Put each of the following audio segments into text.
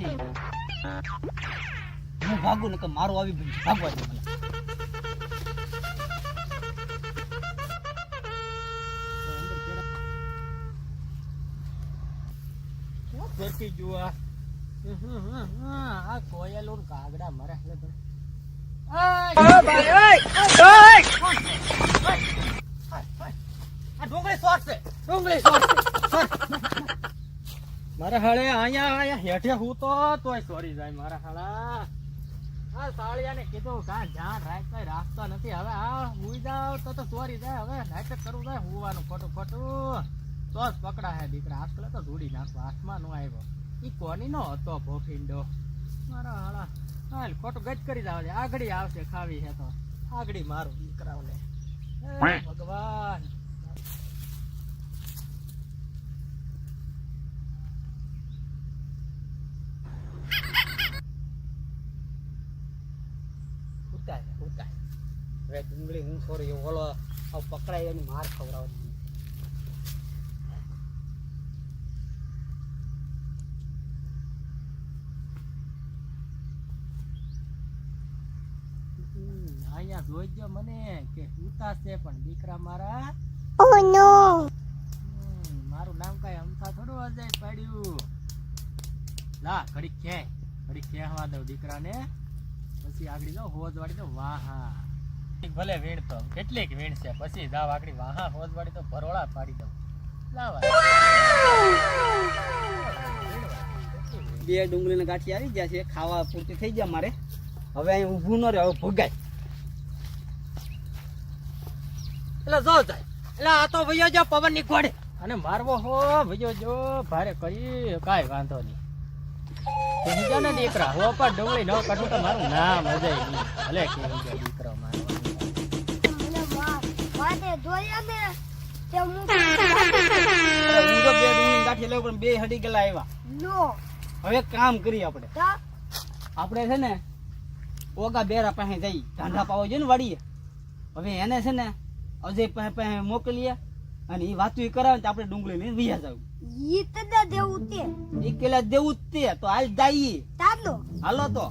નથી હું ભાગું ને કે મારું આવી ગયું ભાગવા દે મને ફેંકી જુઆ આ? કોયલો કાગડા મરે તો. આ ડુંગળી શોર્ટ છે ડુંગળી. મારા હાળે અહીંયા અહીંયા હેઠે હું તો તોય સોરી જાય મારા હાળા. આ સાળિયાને કીધું, કા ધ્યાન રાખતા રાખતો નથી. હવે આ હુઈ જાવ, તો તો સોરી જાય. હવે નાટક કરવું જાય, હુવાનું ખોટું ખોટું. તો જ પકડા હે દીકરા. આજકાલ તો ધૂડી નાખો હાથમાં નો આવ્યો. એ કોની નો હતો ભોખીંડો? મારા હાળા. હાલ ખોટું ગજ કરી જાવ છે આગળી આવશે ખાવી હે તો. આગળી મારું દીકરાઓને. ભગવાન. હવે ડુંગળી હું સોરી ઓલો પકડાય એની માર ખવડાવવાની અહીંયા જોઈજો મને કે ઉતાશે પણ દીકરા મારા! મારું નામ કાંઈ અમથા થોડું અજય પડ્યું. લા ઘડી ક્યાંય ઘડીક કહેવા દઉં દીકરાને. પછી આગળ જાઉં હોજ વાળી તો વાહા ભલે વીણતો કેટલીક વીણશે પછી દા વાકડી. વાહા હોજ વાળી તો ભરોળા પાડી દઉં. લાવા. બે ડુંગળીના ગાંઠી આવી ગયા છે. ખાવા પૂરતી થઈ ગયા મારે. હવે અહીં ઊભું ન રહે હવે ભોગાય. એટલે જો જાય. એટલે આ તો ભૈયો જો પવનની ઘોડે. અને મારવો હો ભૈયો જો. ભારે કરી કાંઈ વાંધો નહીં. જા ને દીકરા હો પણ ડુંગળી ન કાઢું તો મારું નામ અજય નહીં. ભલે કહી દીકરો મા- વાતે ને તે હું હું તો બે ડુંગળીની ગાંઠી લેવું પણ બે હડી ગયેલા આવ્યા. નો હવે કામ કરી આપણે. આપણે છે ને ઓગા બેરા પાસે જઈ ધાંધા પાવો જોઈએ ને વાડીએ. હવે એને છે ને અજય પાસે પાસે મોકલીએ અને એ વાતું ઈ કરાવે તો આપણે ડુંગળી લઈને વિયા જાવ ઈ તને દેવું તે. એ કેલા દેવું તે. તો હાલ તાલો હાલો તો.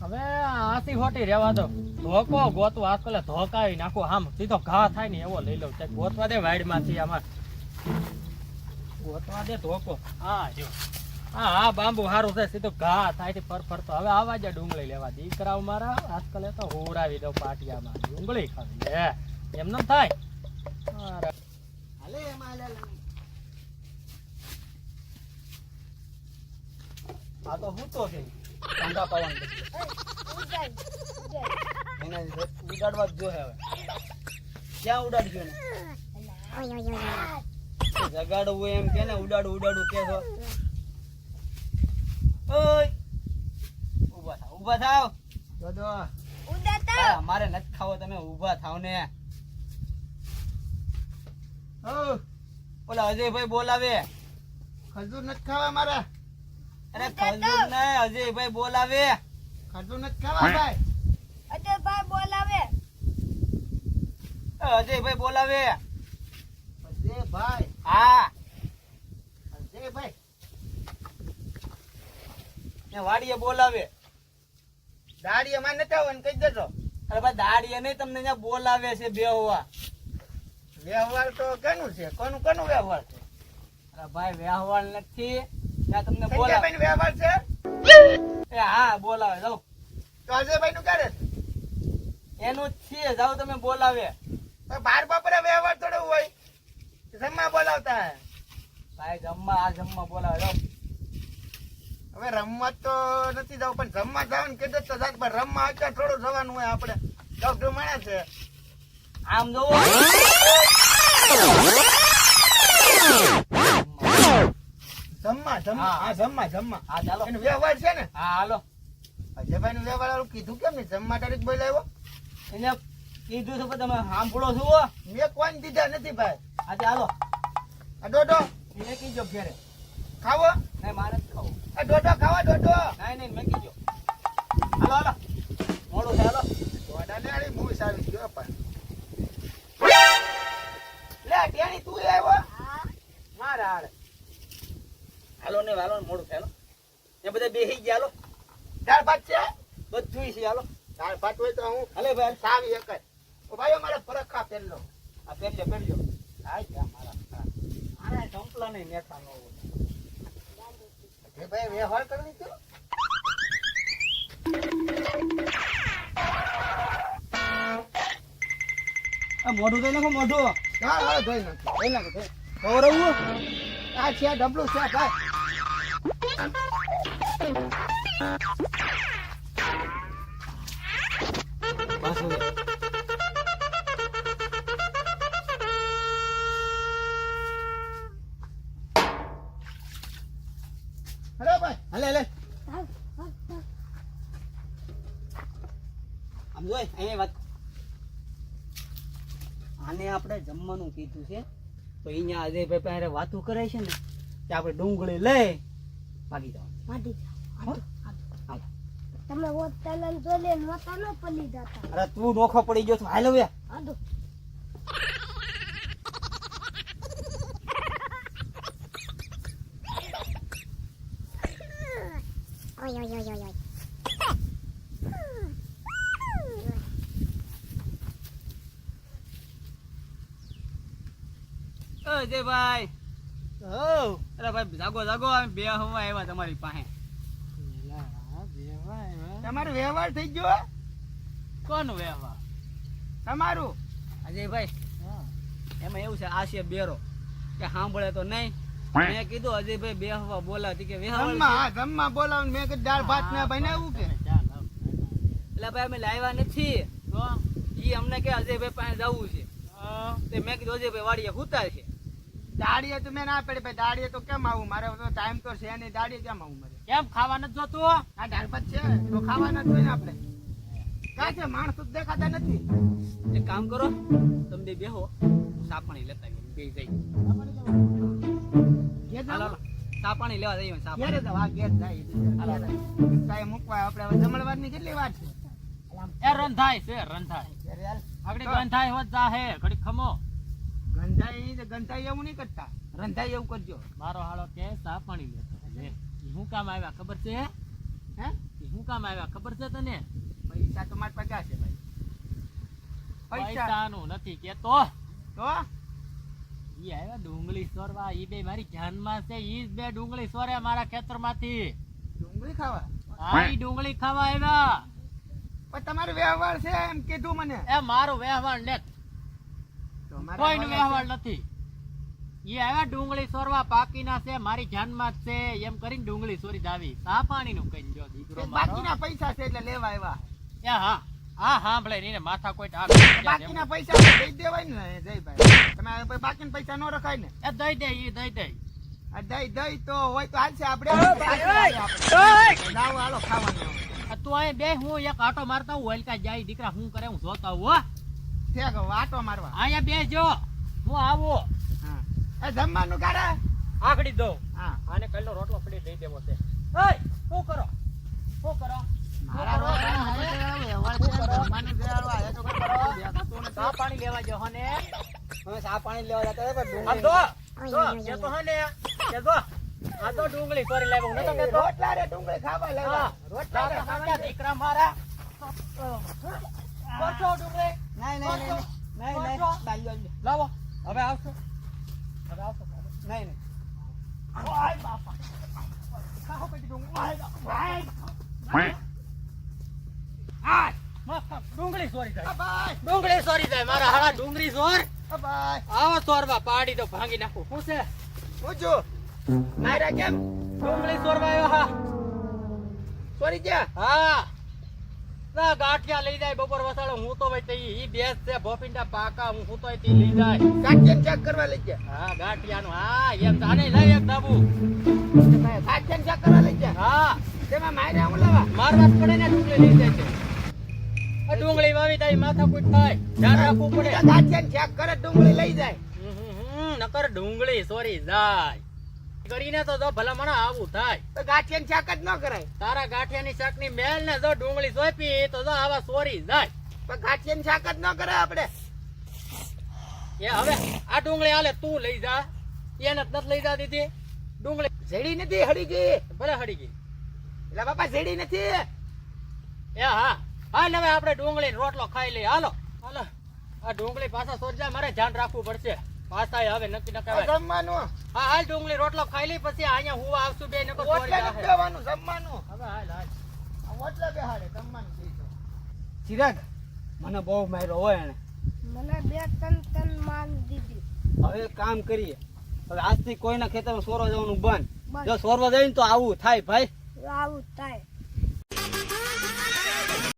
હવે આથી હોટી રહેવા દો. ધોકો ગોતું આજકાલ ધોકાવી નાખો આમ સીધો ઘા થાય ને એવો લઈ લઉં. તે ગોતવા દે વાડમાંથી આમાં. ગોતવા દે ધોકો. હા, જો. હા હા બાંબુ સારું છે, સીધો ઘા થાય છે, ફર ફરતો હવે આવા જ ડુંગળી લેવા. દીકરાઓ મારા આજકાલ તો હોરાવી દઉં પાટિયામાં. ડુંગળી ખાવી. લે એમ ન થાય. હાલે એમાં. આ તો હું તો છે. ઠંડા પવન ઉજાય ઉજાય એને ઉડાડવા જ જોઈએ હવે. ક્યાં ઉડાડજો ને જગાડવું એમ કે ને ઉડાડું ઉડાડું કે છો. ઓય! ઊભા થાવ ઊભા થાવ. દોદો ઉડાતા. મારે નથી ખાવો તમે ઊભા થાવ ને. ઓલા અજયભાઈ બોલાવે. ખજૂર નથી ખાવા મારા. અરે ખજૂર ને અજયભાઈ બોલાવે. ખજૂર નથી ખાવા ભાઈ અજય ભાઈ બોલાવે એ અજયભાઈ બોલાવે ભાઈ. હા. ભાઈ. ને વાડીએ બોલાવે. દાડી અમારે નથી આવવાનું કહી દેજો. અરે ભાઈ દાડીએ નહીં તમને ત્યાં બોલાવે છે બે વ્યવહાર તો કેનું છે? કોનું કોનું વ્યવહાર છે? અરે ભાઈ વ્યવહાર નથી. ત્યાં તમને બોલાવે. વ્યવહાર છે? એ હા બોલાવે જાઓ. તો અજયભાઈ નું ક્યારે એનું જ છે જાઓ તમે બોલાવે. બાર બપોરે વ્યવહાર થોડો હોય. જમવા બોલાવતા ભાઈ જમવા આ જમવા બોલાવે હવે રમવા તો નથી જવું પણ જમવા જવાનું કીધું તો જાત પણ રમવા અત્યારે થોડું જવાનું હોય આપણે. ડોક્ટર મળે છે. આમ જોવો. જમવા જમવા હા. જમવા જમવા. હા ચાલો. એનો વ્યવહાર છે ને? હા હાલો. અજયભાઈ નું વ્યવહાર કીધું કેમ ને જમવા તારીખ બોલાવ્યો? એને કીધું છે તમે સાંભળો છો મેં કોઈ દીધા નથી ભાઈ. આજે હાલો. આ ડોડો. મેં કીજો ઘેરે. ખાવો? નહીં મારે જ ખાવો. આ ડોડો ખાવા ડોડો. નહીં નહીં મેં કીજો હાલો હાલો. મોડું છે હાલો. ડોડા ને આલી મૂસ આવી ગયો પણ. લે ટેણી તું આવ્યો? હા. મારા હાડે હાલો ને વાલો ને મોડું થાય હાલો. એ બધા બેસી ગયા હાલો. દાળ ભાત છે? બધું છે હાલો. દાળ ભાત હોય તો હું હલે ભાઈ સારી એક ભાઈ અમારે ફરક ખા પહેરલો આ પહેરજો પહેરજો આ જા મારા. આને ચંપલા નહીં નેતા નો હોય. ભાઈ વ્યવહાર કરી લીધો મોઢું તો નાખો મોઢું હા હા ધોઈ નાખો એ નાખો ધોઈ. ગૌરવ આ છે ડબલું છે ભાઈ હેલો હાલે. આમ જોઈ અહીંયા વાત આને આપણે જમવાનું કીધું છે. તો અહીંયા આજે ભાઈ પાસે વાતું કરે છે ને કે આપણે ડુંગળી લઈ ભાગી જવાનું. ભાગી. હાલો. તમે હોટલ જોલે નહોતા ન પલી જતા. અરે તું નોખો પડી ગયો છો. હાલો હવે હાલો. ઓય ઓય ઓય ઓય અજયભાઈ ઓહ અરે ભાઈ જાગો જાગો. અમે બે હવા આવ્યા તમારી પાસે. તમારો વ્યવહાર થઈ ગયો કોનો વ્યવહાર? તમારું? અજયભાઈ ભાઈ એમાં એવું છે આ છે બેરો. કે સાંભળે તો નહીં મેં કીધું અજયભાઈ બે હવા બોલાવતી કે વેહાવળ જમવા બોલાવું મેં કીધું દાળ ભાત ને બનાવ્યું કે? એટલે ભાઈ અમે લાવ્યા નથી. ઈ અમને કે અજયભાઈ પાસે જવું છે. તે મેં કીધું અજયભાઈ વાડીએ હુતા છે. દાડીએ તો મેં ના પડી ભાઈ દાડીએ તો કેમ આવું? મારે તો ટાઈમ તો છે નહીં દાડીએ કેમ આવું મારે? કેમ ખાવા નથી જોતું આ દાળ ભાત છે તો ખાવા નથી ને આપણે. કાં છે માણસ તો દેખાતા નથી. એક કામ કરો તમે બેહો સાપણી લેતા બે જઈ. ઘેર હાલો જાઓ? હાલો. ચા પાણી લેવા જઈએ ચા ઘેરે આ ઘેર જાય. હાલો, હાલો. કાંઈ મૂકવા આપણે હવે જમણવારની કેટલી વાર છે? એ રંધાય છે રંધાય આગળ ગંધાય હોત જાહે ઘડીક ખમો. ગંધાઈ ગંધાઈ એવું નહીં કરતા. રંધાઈ એવું કરજો. મારો હાળો કે ચા પાણી લે. હું કામ આવ્યા ખબર છે? હે? હું કામ આવ્યા ખબર છે તને? પૈસા તો મારી પાસે છે ભાઈ. પૈસા. પૈસાનું નથી કેતો. તો? ઈ આવ્યા ડુંગળી સોરવા ઈ બે મારી છે ઈ જ બે ડુંગળી સોરે મારા ખેતરમાંથી. ડુંગળી ખાવા? હા ઈ ડુંગળી ખાવા આવ્યા પણ તમારો વ્યવહાર છે એમ કીધું મને. એ મારો વ્યવહાર ને કોઈનો વ્યવહાર નથી. ઈ આવ્યા ડુંગળી સોરવા પાકીના છે મારી ધ્યાનમાં છે એમ કરીને ડુંગળી સોરી દાવી. સા પાણીનું કઈ જો. દીકરો બાકીના પૈસા છે એટલે લેવા આવ્યા એ હા. હા સાંભળે નહીં ને માથા કોઈ બાકીના પૈસા દઈ દેવાય ને જયભાઈ તમે બાકીના પૈસા ન રખાય ને. એ દઈ દે એ દઈ દે. આ દઈ દઈ તો હોય તો હાલશે આપણે. જાઓ હાલો ખાવાનું તું અહીં બે હું એક આટો મારતા હું હલકા જાય દીકરા હું કરે હું જોતા હું હો. ઠેક આટો મારવા. અહીંયા બે જો હું આવો. હા. એ જમવાનું કાઢે? આખડી દઉં. હા. આને કલ્લો રોટલો પડી દઈ દેવો છે. ઓય શું કરો? શું કરો? મારા રોટલા હવે તો વ્યવહાર છે, જમવાનું જે હાલો, હવે તો કોઈ કરવા દેખાતું નથી. ચા પાણી લેવા જો હને અમે ચા પાણી લેવા જતા પણ ડુંગળી તો જો કે તો હને કે જો આ તો ડુંગળી સોરી લાવ્યો. હું નતો કેતો રોટલા રે ડુંગળી ખાવા લેવા હા રોટલા તો ખાવા દીકરા મારા. કરશો ડુંગળી. નહીં નહીં નહીં નહીં નહીં. બાજુ. લાવો. હવે આવશો? હવે આવશો? નહીં નહીં. ઓય બાપા. ખાઓ પેટી ડુંગળી. આ ડુંગળી સોરી થાય ડુંગળી સોરી જાય મારા હાડા ડુંગળી સોર. આવો સોરવા પાડી તો ભાંગી નાખું. શું છે? પૂછો. મારા કેમ? ડુંગળી સોરવા આવ્યો હા. સોરી ગયા? હા. ના ગાંઠિયા લઈ જાય બપોર વસાડો. હું તો ભાઈ તઈ ઈ બેસ છે ભોપિંડા પાકા હું હું તો તી લઈ જાય. ગાંઠિયા ચેક કરવા લઈ ગયા? હા ગાંઠિયાનું. હા એમ જાણે લઈ એક ડાબુ કાચિયન ચેક કરવા લઈ ગયા? હા. તેમાં મારે હું લેવા મારવા પડે ને ડુંગળી લઈ જાય છે. ડુંગળી વાવી થાય માથાકૂટ થાય. ધ્યાન રાખવું પડે કાચિયન ચેક કરે ડુંગળી લઈ જાય. નકર ડુંગળી સોરી જાય. કરીને તો જો ભલા મને આવું થાય. તો કાચિયન શાક જ ન કરાય. તારા ગાંઠિયાની શાકની મેલ ને જો ડુંગળી સોપી તો જો આવા સોરી જાય. પણ કાચિયન શાક જ ન કરે આપણે. એ હવે આ ડુંગળી આલે તું લઈ જા. એને નથી લઈ જા દીધી. ડુંગળી જેડી નથી હળી ગઈ. ભલે હડી ગઈ. એટલે બાપા ઝેડી નથી. એ હા. હાલ હવે આપણે ડુંગળી રોટલો ખાઈ લઈએ. હાલો. હાલો. આ ડુંગળી પાછા સોરજા મારે ધ્યાન રાખવું પડશે. પાછા હવે નક્કી ન કહેવાય જમવાનું. હા હાલ ડુંગળી રોટલો ખાઈ લઈ પછી અહીંયા હુવા આવશું બે. નથી દેવાનું જમવાનું. હવે હાલ હાલ. આ ઓટલે બેહાડે જમવાનું. ચિરાગ મને બહુ માર્યો હોય એને મને બે ત્રણ ત્રણ માન દીધી. હવે કામ કરીએ. હવે આજથી કોઈના ખેતરમાં સોરવા જવાનું બંધ. બંધ. જો સોરવા જાય ને તો આવું થાય ભાઈ. આવું થાય.